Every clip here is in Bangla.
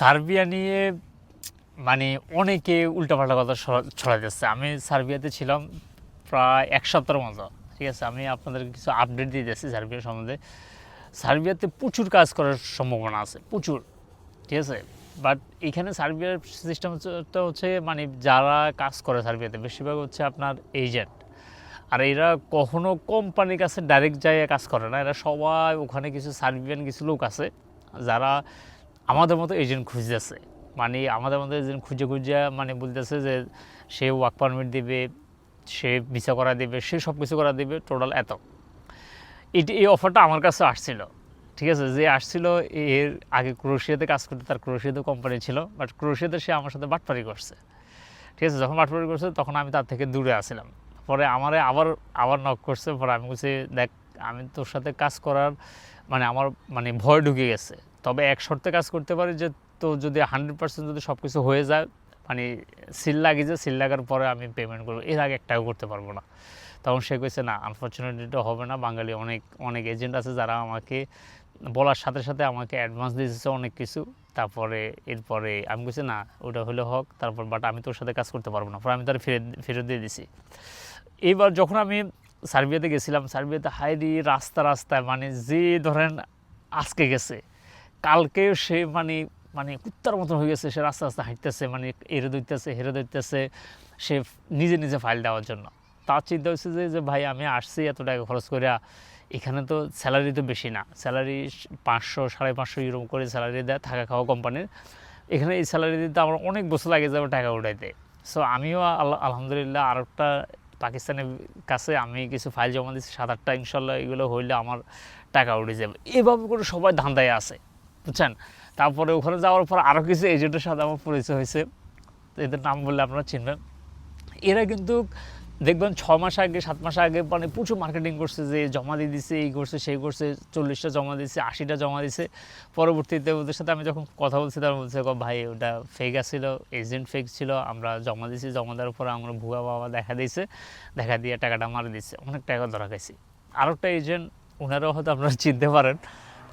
সার্বিয়া নিয়ে মানে অনেকে উল্টাপাল্টা কথা ছড়া- ছড়াইতেছে আমি সার্বিয়াতে ছিলাম প্রায় এক সপ্তাহের মতো, ঠিক আছে? আমি আপনাদের কিছু আপডেট দিয়ে দিয়েছি সার্বিয়া সম্বন্ধে। সার্বিয়াতে প্রচুর কাজ করার সম্ভাবনা আছে, প্রচুর, ঠিক আছে? বাট এখানে সার্বিয়ার সিস্টেমটা হচ্ছে মানে যারা কাজ করে সার্বিয়াতে, বেশিরভাগ হচ্ছে আপনার এজেন্ট আর এরা কখনো কোম্পানির কাছে ডাইরেক্ট যায় কাজ করে না। এরা সবাই ওখানে কিছু সার্বিয়ান কিছু লোক আছে, যারা আমাদের মতো এজেন্ট খুঁজতেছে। মানে আমাদের মতো এজেন্ট খুঁজে খুঁজে মানে বলতেছে যে সে ওয়ার্ক পারমিট দিবে, সে ভিসা করা দিবে, সে সব কিছু করা দিবে টোটাল এত। এটি এই অফারটা আমার কাছে আসছিল। ঠিক আছে? যে আসছিল, এর আগে ক্রোশিয়াতে কাজ করতে, তার ক্রোশিয়াতে কোম্পানি ছিল বাট ক্রোশিয়াতে সে আমার সাথে বাটপারি করছে। ঠিক আছে? যখন বাটপারি করছে, তখন আমি তার থেকে দূরে আসছিলাম পরে আমারে আবার আবার নক করছে। পরে আমি বলছি, দেখ, আমি তোর সাথে কাজ করার মানে আমার মানে ভয় ঢুকে গেছে। তবে এক শর্তে কাজ করতে পারি যে তো যদি হান্ড্রেড পার্সেন্ট যদি সব কিছু হয়ে যায় মানে সিল লাগি যে সিল লাগার পরে আমি পেমেন্ট করব। এর আগে একটাও করতে পারব না। তখন সে কইছে, না আনফর্চুনেটলি হবে না। বাঙালি অনেক অনেক এজেন্ট আছে যারা আমাকে বলার সাথে সাথে আমাকে অ্যাডভান্স দিয়েছে অনেক কিছু। তারপরে, এরপরে আমি বলছি না, ওটা হলে হোক। তারপর বাট আমি তোর সাথে কাজ করতে পারব না। পরে আমি তার ফেরত ফেরত দিয়ে দিছি। এইবার যখন আমি সার্বিয়াতে গেছিলাম, সার্বিয়াতে হাইরি রাস্তা, রাস্তায় মানে যে ধরেন আজকে গেছে কালকেও সে মানে মানে কুত্তার মতন হয়ে গেছে, সে রাস্তা রাস্তা হাঁটতেছে মানে এরে দইতেছে হেরে দইতেছে সে নিজে নিজে ফাইল দেওয়ার জন্য। তার চিন্তা হচ্ছে যে যে ভাই আমি আসছি এত টাকা খরচ করে এখানে তো স্যালারি তো বেশি না। স্যালারি পাঁচশো, সাড়ে পাঁচশো ইউরো করে স্যালারি দেয় থাকা খাওয়া কোম্পানির এখানে এই স্যালারি দিতে আমার অনেক বছর লাগে যাবে টাকা উঠাইতে। সো আমিও আলহামদুলিল্লাহ আর একটা পাকিস্তানের কাছে আমি কিছু ফাইল জমা দিচ্ছি সাত আটটা ইনশাল্লাহ এগুলো হইলে আমার টাকা উঠে যাবে। এভাবে করে সবাই ধান্দায় আছে। বুঝছেন? তারপরে ওখানে যাওয়ার পর আরও কিছু এজেন্টের সাথে আমার পরিচয় হয়েছে। এদের নাম বললে আপনারা চিনবেন। এরা কিন্তু দেখবেন ছ মাস আগে, সাত মাস আগে মানে প্রচুর মার্কেটিং করছে যে জমা দিয়ে দিছে, এই করছে, সেই করছে, চল্লিশটা জমা দিছে, আশিটা জমা দিছে। পরবর্তীতে ওদের সাথে আমি যখন কথা বলছি, তারা বলছে "গো ভাই, ওটা ফেক আসছিল এজেন্ট ফেক ছিল, আমরা জমা দিছি, জমা দেওয়ার পরে আমরা ভুয়া বাবা দেখা দিয়েছে, দেখা দিয়ে টাকাটা মারি দিচ্ছে অনেক টাকা ধরা খাইছি। আরেকটা এজেন্ট ওনারাও হয়তো আপনারা চিনতে পারেন।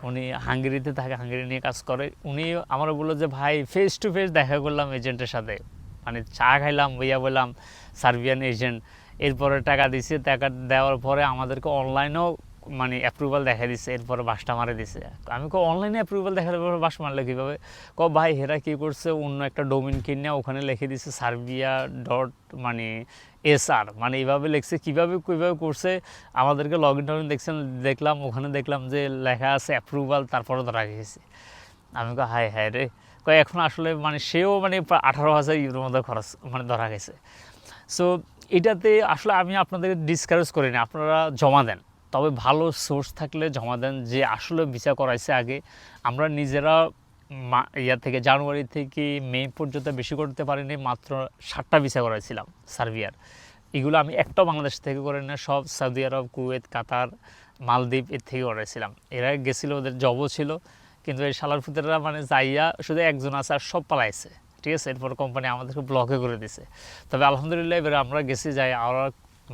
উনি হাঙ্গেরিতে থাকে, হাঙ্গেরি নিয়ে কাজ করে। উনি আমার বলল যে, ভাই ফেস টু ফেস দেখা করলাম এজেন্টের সাথে। মানে চা খাইলাম, বইয়া বললাম সার্বিয়ান এজেন্ট এরপরে টাকা দিছে, টাকা দেওয়ার পরে আমাদেরকে অনলাইনেও মানে অ্যাপ্রুভাল দেখা দিছে, এরপরে বাসটা মারে দিছে। আমি কো অনলাইনে অ্যাপ্রুভাল দেখার পরে বাস মারলে কীভাবে? ক ভাই, হেরা কী করছে, অন্য একটা ডোমিন কিনে ওখানে লিখে দিছে সার্বিয়া ডট মানে এসআর মানে এইভাবে লিখছে, কীভাবে কীভাবে করছে? আমাদেরকে লগ ইন টগ ইন দেখছেন, দেখলাম, ওখানে দেখলাম যে লেখা আছে অ্যাপ্রুভাল তারপরে ধরা গেছে। আমি কো হায় হায় রে। কয় এখন আসলে মানে সেও মানে আঠারো হাজার ইউরোর মধ্যে খরচ মানে ধরা গেছে। সো এটাতে আসলে আমি আপনাদের ডিসকারেজ করি না, আপনারা জমা দেন। তবে ভালো সোর্স থাকলে জমা দেন যে আসলে ভিসা করাইছে আগে। আমরা নিজেরা ইয়া থেকে জানুয়ারি থেকে মে পর্যন্ত বেশি করতে পারিনি, মাত্র ষাটটা ভিসা করাইছিলাম সার্বিয়ার। এগুলো আমি একটাও বাংলাদেশ থেকে করে না, সব সৌদি আরব, কুয়েত, কাতার, মালদ্বীপ এর থেকে করাইছিলাম। এরা গেছিল, ওদের জবও ছিল, কিন্তু এই শালার ফুতেরা মানে যাইয়া শুধু একজন আছে আর সব পালাইছে, ঠিক আছে? এরপর কোম্পানি আমাদেরকে ব্লকে করে দিছে। তবে আলহামদুলিল্লাহ এবারে আমরা গেছি, যাই আমরা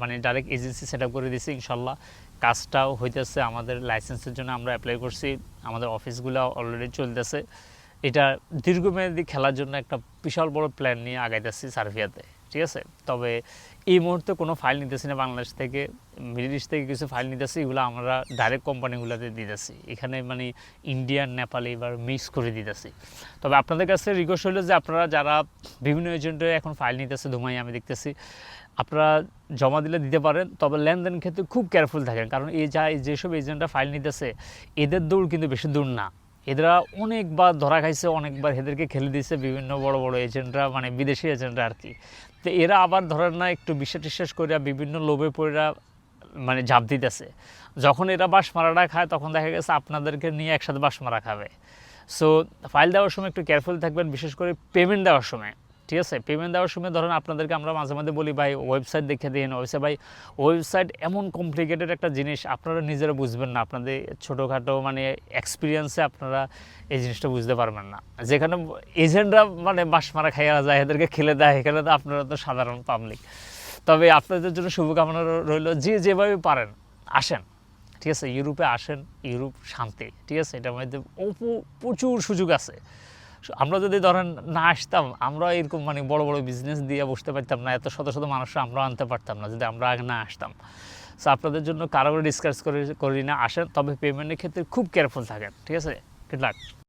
মানে ডাইরেক্ট এজেন্সি সেট আপ করে দিছি ইনশাল্লাহ। কাজটাও হইতেছে, আমাদের লাইসেন্সের জন্য আমরা অ্যাপ্লাই করছি, আমাদের অফিসগুলো অলরেডি চলতেছে। এটা দীর্ঘমেয়াদী খেলার জন্য একটা বিশাল বড় প্ল্যান নিয়ে আগাইতেছি সার্ভিয়াতে ঠিক আছে? তবে এই মুহূর্তে কোনো ফাইল নিতেছি না, বাংলাদেশ থেকে মিডিল ইস্ট থেকে কিছু ফাইল নিতেছি, এগুলো আমরা ডাইরেক্ট কোম্পানিগুলোতে দিতেছি। এখানে মানে ইন্ডিয়ান নেপালি এবার মিক্স করে দিতেছি। তবে আপনাদের কাছে রিকোয়েস্ট হলো যে আপনারা যারা বিভিন্ন এজেন্টে এখন ফাইল নিতেছে ধুমাই আমি দেখতেছি আপনারা জমা দিলে দিতে পারেন, তবে লেনদেন ক্ষেত্রে খুব কেয়ারফুল থাকেন। কারণ এই যা যেসব এজেন্টরা ফাইল নিতেছে, এদের দৌড় কিন্তু বেশি দূর না। এরা অনেকবার ধরা খাইছে, অনেকবার এদেরকে খেলে দিয়েছে বিভিন্ন বড় বড় এজেন্টরা মানে বিদেশি এজেন্টরা আর কি। তো এরা আবার ধরেন না, একটু বিশ্বাস টিশ্বাস করে বিভিন্ন লোভে পড়ে মানে ঝাঁপ দিতেছে। যখন এরা বাস মারাটা খায়, তখন দেখা গেছে আপনাদেরকে নিয়ে একসাথে বাস মারা খাবে। সো ফাইল দেওয়ার সময় একটু কেয়ারফুল থাকবেন, বিশেষ করে পেমেন্ট দেওয়ার সময়। ঠিক আছে পেমেন্ট দেওয়ার সময় ধরুন আপনাদেরকে আমরা মাঝে মাঝে বলি, ভাই ওয়েবসাইট দেখে দিন ওয়েবসাইট ভাই ওয়েবসাইট এমন কমপ্লিকেটেড একটা জিনিস, আপনারা নিজেরা বুঝবেন না। আপনাদের ছোটোখাটো মানে এক্সপিরিয়েন্সে আপনারা এই জিনিসটা বুঝতে পারবেন না। যেখানে এজেন্টরা মানে বাস মারা খাইয়া যায়, এদেরকে খেলে দেয়, এখানে তো আপনারা তো সাধারণ পাবলিক তবে আপনাদের জন্য শুভকামনা রইল, যে যেভাবে পারেন, আসেন। ঠিক আছে, ইউরোপে আসেন, ইউরোপ শান্তি। ঠিক আছে, এটার মধ্যে প্রচুর সুযোগ আছে। আমরা যদি ধরেন না আসতাম, আমরা এরকম মানে বড় বড় বিজনেস দিয়ে বসতে পারতাম না, এত শত শত মানুষ আমরা আনতে পারতাম না যদি আমরা আগে না আসতাম। সো আপনাদের জন্য কারও ডিসকাস করে না, আসেন, তবে পেমেন্টের ক্ষেত্রে খুব কেয়ারফুল থাকেন, ঠিক আছে? Good luck